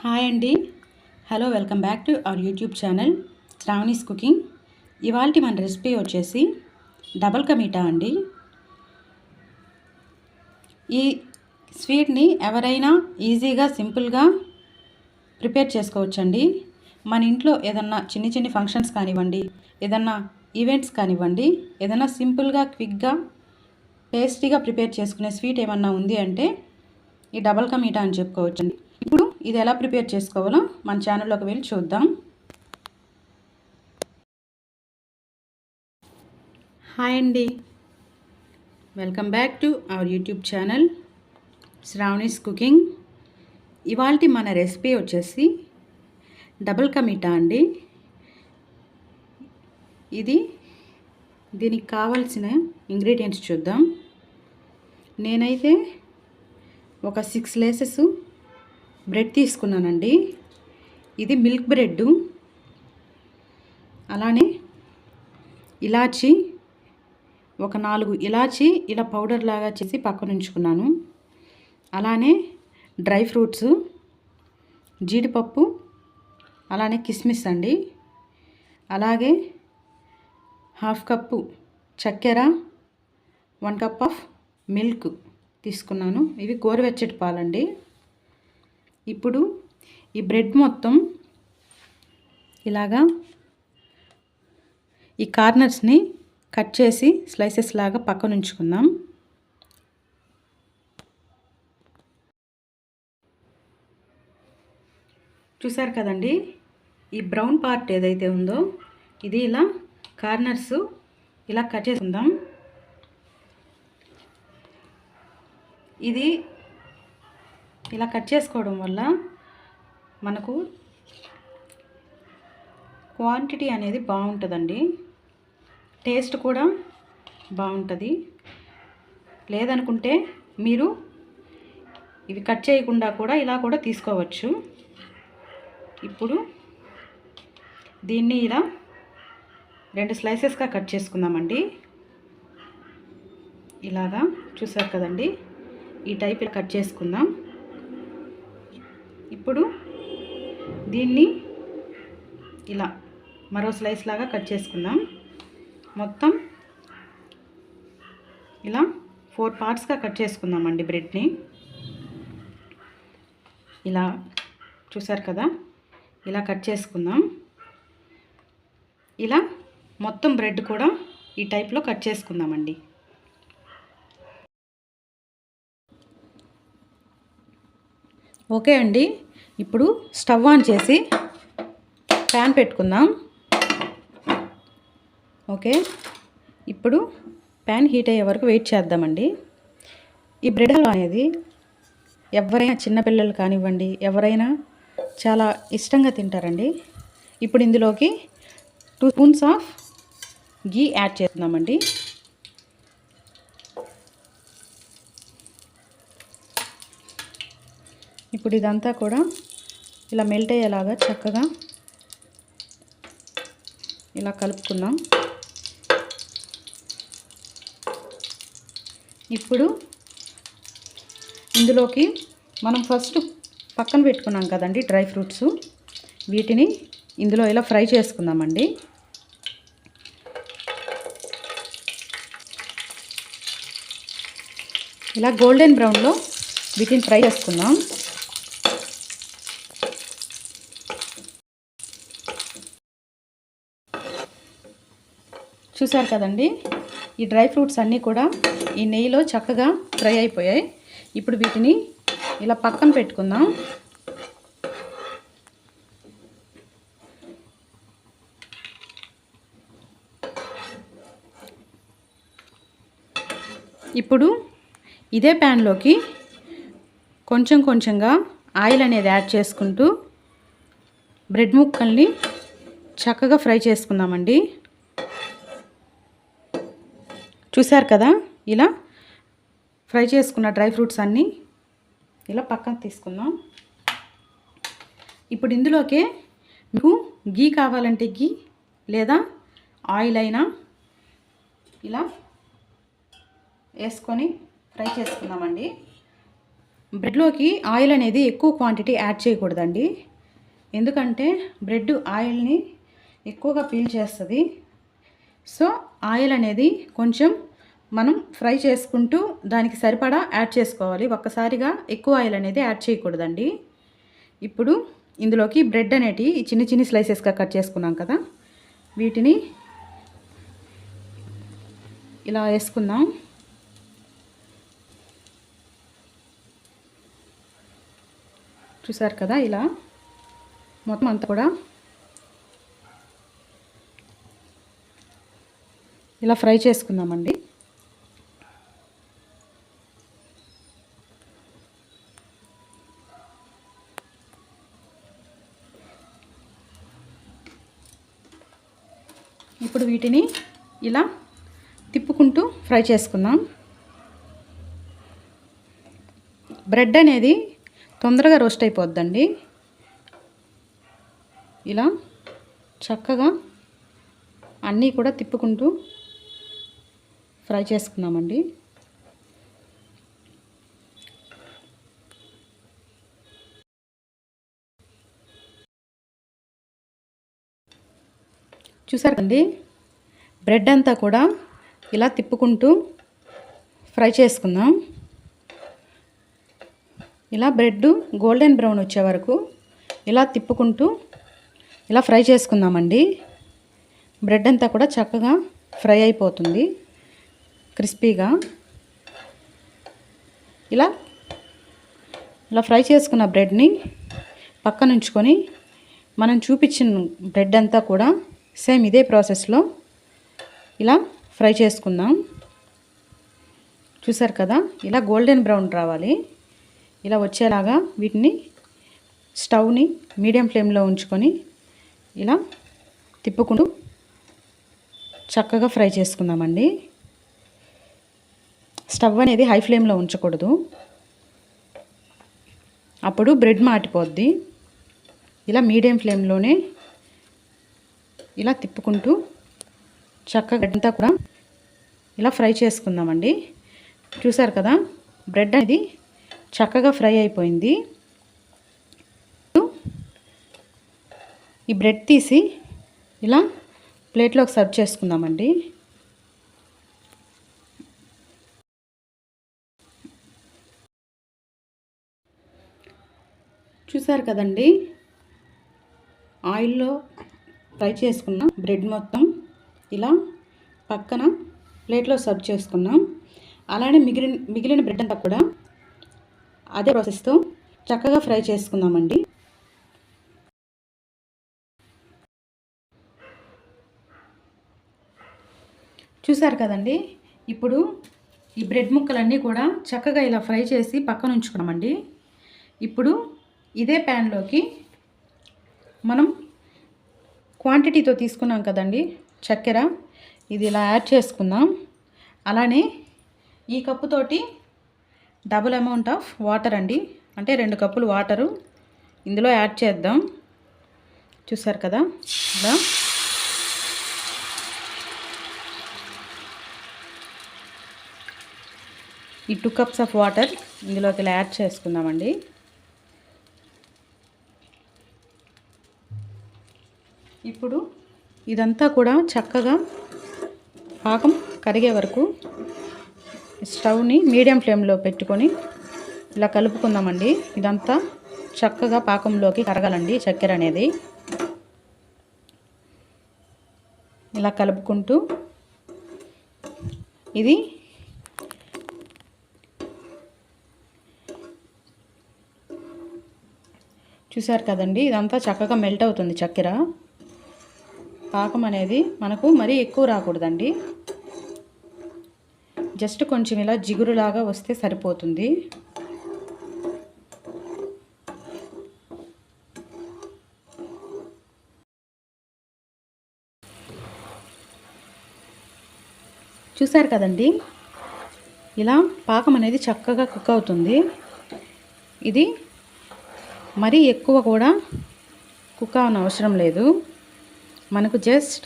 Hi అండి. Hello welcome back to our YouTube channel Sravani's cooking. ఇవాళ మన recipe వచ్చేసి డబల్ కమీటా అండి. ఈ స్వీట్ని ఎవరైనా ఈజీగా సింపుల్గా ప్రిపేర్ చేసుకోవచ్చండి. మన ఇంట్లో ఏదన్నా చిన్ని చిన్ని ఫంక్షన్స్ కానివ్వండి ఏదన్నా ఈవెంట్స్ కానివ్వండి ఏదన్నా సింపుల్గా క్విక్గా టేస్టీగా ప్రిపేర్ చేసుకునే స్వీట్ ఏమన్నా ఉంది అంటే ఈ డబల్ కమీటా అని చెప్పుకోవచ్చండి. ఇది ఎలా ప్రిపేర్ చేసుకోవాలో మన ఛానల్లోకి వెళ్ళి చూద్దాం. హాయ్ అండి. Welcome back to our YouTube channel Sravani's cooking ఇవాళ మన రెసిపీ వచ్చేసి డబుల్ కమిటా అండి. ఇది దీనికి కావాల్సిన ఇంగ్రీడియంట్స్ చూద్దాం. నేనైతే ఒక సిక్స్ లేసెస్ బ్రెడ్ తీసుకున్నానండి. ఇది మిల్క్ బ్రెడ్. అలానే ఇలాచి ఒక నాలుగు ఇలాచి ఇలా పౌడర్ లాగా చేసి పక్కన ఉంచుకున్నాను. అలానే డ్రై ఫ్రూట్స్ జీడిపప్పు అలానే కిస్మిస్ అండి. అలాగే హాఫ్ కప్పు చక్కెర వన్ కప్ ఆఫ్ మిల్క్ తీసుకున్నాను. ఇవి గోరువెచ్చటి పాలండి. ఇప్పుడు ఈ బ్రెడ్ మొత్తం ఇలాగా ఈ కార్నర్స్ని కట్ చేసి స్లైసెస్ లాగా పక్కన ఉంచుకుందాం. చూసారు కదండి? ఈ బ్రౌన్ పార్ట్ ఏదైతే ఉందో ఇది ఇలా కార్నర్స్ ఇలా కట్ చేసుకుందాం ఇది ఇలా కట్ చేసుకోవడం వల్ల మనకు క్వాంటిటీ అనేది బాగుంటుందండి. టేస్ట్ కూడా బాగుంటుంది. లేదనుకుంటే మీరు ఇవి కట్ చేయకుండా కూడా ఇలా కూడా తీసుకోవచ్చు. ఇప్పుడు దీన్ని ఇలా రెండు స్లైసెస్గా కట్ చేసుకుందామండి. ఇలాగా చూసారు కదండి. ఈ టైప్ కట్ చేసుకుందాం. ఇప్పుడు దీన్ని ఇలా మరో స్లైస్ లాగా కట్ చేసుకుందాం. మొత్తం ఇలా ఫోర్ పార్ట్స్గా కట్ చేసుకుందామండి బ్రెడ్ని ఇలా చూసారు కదా? ఇలా కట్ చేసుకుందాం. ఇలా మొత్తం బ్రెడ్ కూడా ఈ టైప్లో కట్ చేసుకుందామండి ఓకే అండి? ఇప్పుడు స్టవ్ ఆన్ చేసి ప్యాన్ పెట్టుకుందాం. ఓకే. ఇప్పుడు ప్యాన్ హీట్ అయ్యే వరకు వెయిట్ చేద్దామండి. ఈ బ్రెడ్ హల్వా అనేది ఎవరైనా చిన్నపిల్లలు కానివ్వండి ఎవరైనా చాలా ఇష్టంగా తింటారండి. ఇప్పుడు ఇందులోకి two spoons of ghee add చేస్తున్నామండి. ఇప్పుడు ఇదంతా కూడా ఇలా మెల్ట్ అయ్యేలాగా చక్కగా ఇలా కలుపుకుందాం. ఇప్పుడు ఇందులోకి మనం ఫస్ట్ పక్కన పెట్టుకున్నాం కదండి డ్రై ఫ్రూట్స్. వీటిని ఇందులో ఇలా ఫ్రై చేసుకుందామండి. ఇలా గోల్డెన్ బ్రౌన్లో వీటిని ఫ్రై చేసుకుందాం. చూసారు కదండి? ఈ డ్రై ఫ్రూట్స్ అన్నీ కూడా ఈ నెయ్యిలో చక్కగా ఫ్రై అయిపోయాయి. ఇప్పుడు వీటిని ఇలా పక్కన పెట్టుకుందాం. ఇప్పుడు ఇదే ప్యాన్లోకి కొంచెం కొంచెంగా ఆయిల్ అనేది యాడ్ చేసుకుంటూ బ్రెడ్ ముక్కల్ని చక్కగా ఫ్రై చేసుకుందామండి. చూశారు కదా? ఇలా ఫ్రై చేసుకున్న డ్రై ఫ్రూట్స్ అన్నీ ఇలా పక్కన తీసుకుందాం. ఇప్పుడు ఇందులోకే మీకు గీ కావాలంటే గీ లేదా ఆయిల్ అయినా ఇలా వేసుకొని ఫ్రై చేసుకుందామండి. బ్రెడ్లోకి ఆయిల్ అనేది ఎక్కువ క్వాంటిటీ యాడ్ చేయకూడదండి. ఎందుకంటే బ్రెడ్ ఆయిల్ని ఎక్కువగా పీల్ చేస్తుంది. సో ఆయిల్ అనేది కొంచెం మనం ఫ్రై చేసుకుంటూ దానికి సరిపడా యాడ్ చేసుకోవాలి. ఒక్కసారిగా ఎక్కువ ఆయిల్ అనేది యాడ్ చేయకూడదండి. ఇప్పుడు ఇందులోకి బ్రెడ్ అనేటివి చిన్న చిన్న స్లైసెస్గా కట్ చేసుకున్నాం కదా. వీటిని ఇలా వేసుకుందాం. చూసారు కదా ఇలా మొత్తం అంతా కూడా ఇలా ఫ్రై చేసుకుందామండి. ఇప్పుడు వీటిని ఇలా తిప్పుకుంటూ ఫ్రై చేసుకుందాం. బ్రెడ్ అనేది తొందరగా రోస్ట్ అయిపోద్దండి. ఇలా చక్కగా అన్నీ కూడా తిప్పుకుంటూ ఫ్రై చేసుకున్నామండి చూసారు కండి బ్రెడ్ అంతా కూడా ఇలా తిప్పుకుంటూ ఫ్రై చేసుకుందాం. ఇలా బ్రెడ్ గోల్డెన్ బ్రౌన్ వచ్చే వరకు ఇలా తిప్పుకుంటూ ఇలా ఫ్రై చేసుకుందామండి. బ్రెడ్ అంతా కూడా చక్కగా ఫ్రై అయిపోతుంది. క్రిస్పీగా. ఇలా. ఇలా ఫ్రై చేసుకున్న బ్రెడ్ని పక్కన ఉంచుకొని మనం చూపించిన బ్రెడ్ అంతా కూడా సేమ్ ఇదే ప్రాసెస్లో ఇలా ఫ్రై చేసుకుందాం. చూసారు కదా? ఇలా గోల్డెన్ బ్రౌన్ రావాలి. ఇలా వచ్చేలాగా వీటిని స్టవ్ని మీడియం ఫ్లేమ్లో ఉంచుకొని ఇలా తిప్పుకుంటూ చక్కగా ఫ్రై చేసుకుందామండి. స్టవ్ అనేది హై ఫ్లేమ్లో ఉంచకూడదు. అప్పుడు బ్రెడ్ మాటిపోద్ది. ఇలా మీడియం ఫ్లేమ్లోనే ఇలా తిప్పుకుంటూ చక్కగా గడ్డంతా కూడా ఇలా ఫ్రై చేసుకుందామండి. చూసారు కదా బ్రెడ్ అనేది చక్కగా ఫ్రై అయిపోయింది. ఈ బ్రెడ్ తీసి ఇలా ప్లేట్లోకి సర్వ్ చేసుకుందామండి. చూసారు కదండి? ఆయిల్లో ఫ్రై చేసుకున్న బ్రెడ్ మొత్తం ఇలా పక్కన ప్లేట్లో సర్వ్ చేసుకున్నాం. అలానే మిగిలిన మిగిలిన బ్రెడ్ అంతా కూడా అదే ప్రాసెస్తో చక్కగా ఫ్రై చేసుకుందామండి. చూసారు కదండి? ఇప్పుడు ఈ బ్రెడ్ ముక్కలన్నీ కూడా చక్కగా ఇలా ఫ్రై చేసి పక్కన ఉంచుకున్నామండి. ఇప్పుడు ఇదే ప్యాన్లోకి మనం క్వాంటిటీతో తీసుకున్నాం కదండి చక్కెర. ఇది ఇలా యాడ్ చేసుకుందాం. అలానే ఈ కప్పుతోటి డబుల్ అమౌంట్ ఆఫ్ వాటర్ అండి. అంటే రెండు కప్పులు వాటరు ఇందులో యాడ్ చేద్దాం. చూసారు కదా? ఇలా. ఈ టూ కప్స్ ఆఫ్ వాటర్ ఇందులోకి ఇలా యాడ్ చేసుకుందామండి. ఇప్పుడు ఇదంతా కూడా చక్కగా పాకం కరిగే వరకు స్టవ్ని మీడియం ఫ్లేమ్లో పెట్టుకొని ఇలా కలుపుకుందామండి. ఇదంతా చక్కగా పాకంలోకి కరగాలండి చక్కెర అనేది. ఇలా కలుపుకుంటూ ఇది చూసారు కదండి? ఇదంతా చక్కగా మెల్ట్ అవుతుంది చక్కెర. పాకం అనేది మనకు మరీ ఎక్కువ రాకూడదండి. జస్ట్ కొంచెం ఇలా జిగురులాగా వస్తే సరిపోతుంది. చూసారు కదండి? ఇలా పాకం అనేది చక్కగా కుక్ అవుతుంది. ఇది మరీ ఎక్కువ కూడా కుక్ అవన అవసరం లేదు. మనకు జస్ట్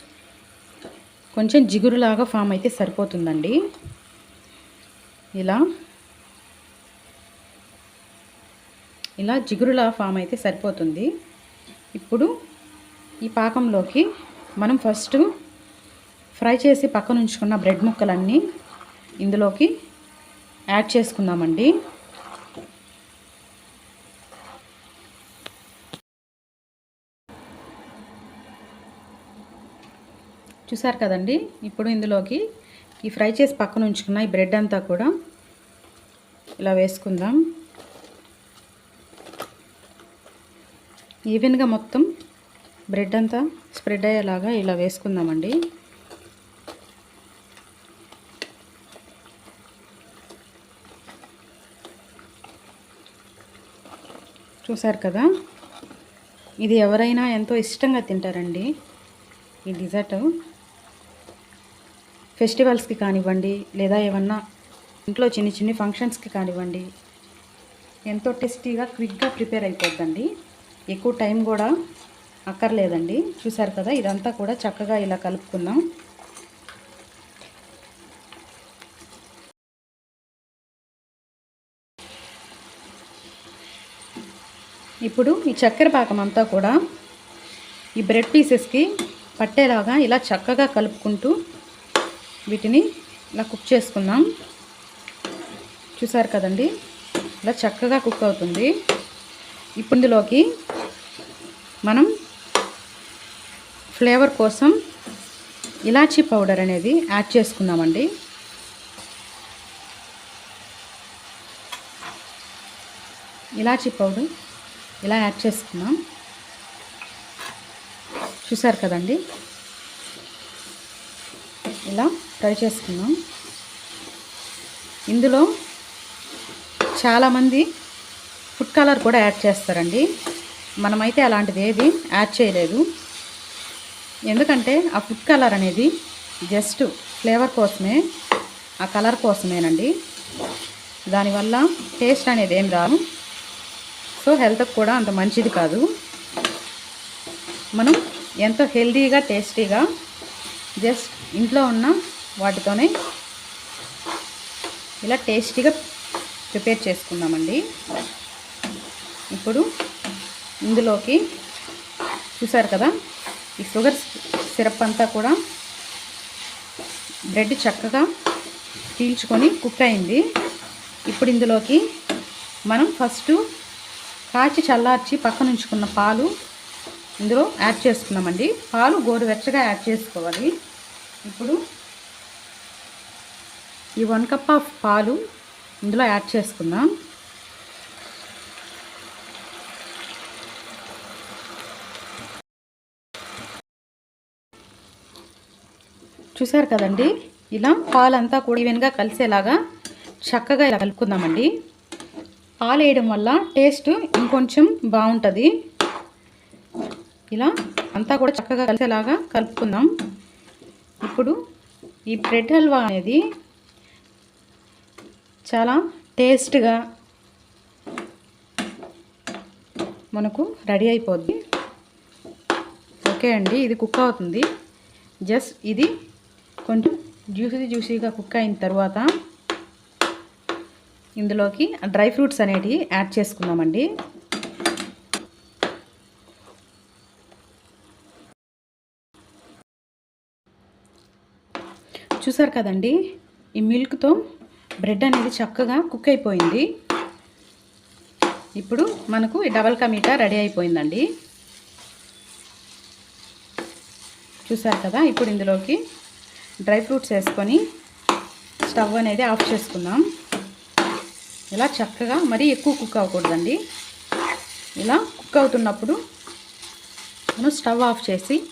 కొంచెం జిగురులాగా ఫామ్ అయితే సరిపోతుందండి. ఇలా. ఇలా జిగురులా ఫామ్ అయితే సరిపోతుంది. ఇప్పుడు ఈ పాకంలోకి మనం ఫస్ట్ ఫ్రై చేసి పక్కన ఉంచుకున్న బ్రెడ్ ముక్కలన్నీ ఇందులోకి యాడ్ చేసుకుందామండి. చూసారు కదండి? ఇప్పుడు ఇందులోకి ఈ ఫ్రై చేసి పక్కన ఉంచుకున్న ఈ బ్రెడ్ అంతా కూడా ఇలా వేసుకుందాం. ఈవెన్గా మొత్తం బ్రెడ్ అంతా స్ప్రెడ్ అయ్యేలాగా ఇలా వేసుకుందామండి. చూసారు కదా? ఇది ఎవరైనా ఎంతో ఇష్టంగా తింటారండి ఈ డిజర్ట్. ఫెస్టివల్స్కి కానివ్వండి లేదా ఏమన్నా ఇంట్లో చిన్న చిన్న ఫంక్షన్స్కి కానివ్వండి ఎంతో టేస్టీగా క్విక్గా ప్రిపేర్ అయిపోద్దండి. ఎక్కువ టైం కూడా అక్కర్లేదండి. చూసారు కదా ఇదంతా కూడా చక్కగా ఇలా కలుపుకుందాం. ఇప్పుడు ఈ చక్కెర పాకం అంతా కూడా ఈ బ్రెడ్ పీసెస్కి పట్టేలాగా ఇలా చక్కగా కలుపుకుంటూ వీటిని ఇలా కుక్ చేసుకుందాం. చూసారు కదండి? ఇలా చక్కగా కుక్ అవుతుంది. ఇప్పుడు ఇందులోకి మనం ఫ్లేవర్ కోసం ఇలాచీ పౌడర్ అనేది యాడ్ చేసుకుందామండి. ఇలాచీ పౌడర్ ఇలా యాడ్ చేసుకున్నాం చూసారు కదండి? ఇలా ఫ్రై చేసుకున్నాం ఇందులో చాలామంది ఫుడ్ కలర్ కూడా యాడ్ చేస్తారండి. మనమైతే అలాంటిది ఏది యాడ్ చేయలేదు. ఎందుకంటే ఆ ఫుడ్ కలర్ అనేది జస్ట్ ఫ్లేవర్ కోసమే ఆ కలర్ కోసమేనండి. దానివల్ల టేస్ట్ అనేది ఏం రాదు. సో హెల్త్కి కూడా అంత మంచిది కాదు. మనం ఎంతో హెల్తీగా టేస్టీగా జస్ట్ ఇంట్లో ఉన్న వాటితోనే ఇలా టేస్టీగా ప్రిపేర్ చేసుకుందామండి. ఇప్పుడు ఇందులోకి చూసారు కదా ఈ షుగర్ సిరప్ అంతా కూడా బ్రెడ్ చక్కగా పీల్చుకొని కుక్ అయింది. ఇప్పుడు ఇందులోకి మనం ఫస్ట్ కాచి చల్లార్చి పక్కన ఉంచుకున్న పాలు ఇందులో యాడ్ చేసుకున్నామండి పాలు గోరువెచ్చగా యాడ్ చేసుకోవాలి. ఇప్పుడు ఈ వన్ కప్ ఆఫ్ పాలు ఇందులో యాడ్ చేసుకుందాం. చూసారు కదండి? ఇలా పాలంతా కూడా ఈవెన్గా కలిసేలాగా చక్కగా ఇలా కలుపుకుందామండి. పాలు వేయడం వల్ల టేస్ట్ ఇంకొంచెం బాగుంటుంది. ఇలా అంతా కూడా చక్కగా కలిసేలాగా కలుపుకుందాం. ఇప్పుడు ఈ బ్రెడ్ హల్వా అనేది చాలా టేస్ట్గా మనకు రెడీ అయిపోద్ది. ఓకే అండి ఇది కుక్ అవుతుంది. జస్ట్ ఇది కొంచెం జ్యూసీ జ్యూసీగా కుక్ అయిన తర్వాత ఇందులోకి డ్రై ఫ్రూట్స్ అనేటివి యాడ్ చేసుకుందామండి. చూసారు కదండి? ఈ మిల్క్తో బ్రెడ్ అనేది చక్కగా కుక్ అయిపోయింది. ఇప్పుడు మనకు ఈ డబల్ కమీటా రెడీ అయిపోయిందండి. చూసారు కదా? ఇప్పుడు ఇందులోకి డ్రై ఫ్రూట్స్ వేసుకొని స్టవ్ అనేది ఆఫ్ చేసుకుందాం. ఇలా చక్కగా మరీ ఎక్కువ కుక్ అవ్వకూడదండి. ఇలా కుక్ అవుతున్నప్పుడు మనం స్టవ్ ఆఫ్ చేసి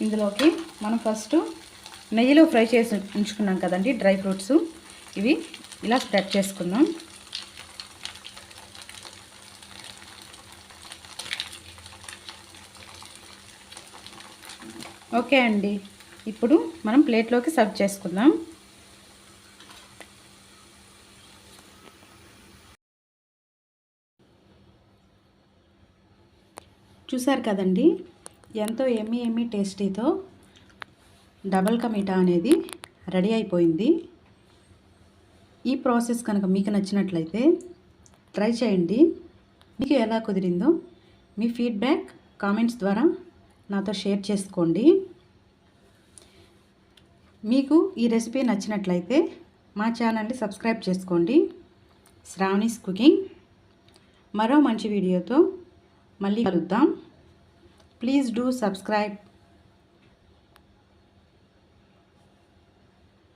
ఇందులోకి మనం ఫస్ట్ నెయ్యిలో ఫ్రై చేసి ఉంచుకున్నాం కదండి డ్రై ఫ్రూట్స్. ఇవి ఇలా స్ప్రెడ్ చేసుకుందాం. ఓకే అండి ఇప్పుడు మనం ప్లేట్లోకి సర్వ్ చేసుకుందాం. చూసారు కదండి ఎంతో ఎమ్మి ఎమ్మి టేస్టీతో డబల్ కమిటా అనేది రెడీ అయిపోయింది. ఈ ప్రాసెస్ కనుక మీకు నచ్చినట్లయితే ట్రై చేయండి. మీకు ఎలా కుదిరిందో మీ ఫీడ్బ్యాక్ కామెంట్స్ ద్వారా నాతో షేర్ చేసుకోండి. మీకు ఈ రెసిపీ నచ్చినట్లయితే మా ఛానల్ని సబ్స్క్రైబ్ చేసుకోండి. శ్రావణీస్ కుకింగ్. మరో మంచి వీడియోతో మళ్ళీ కలుద్దాం. Please do subscribe.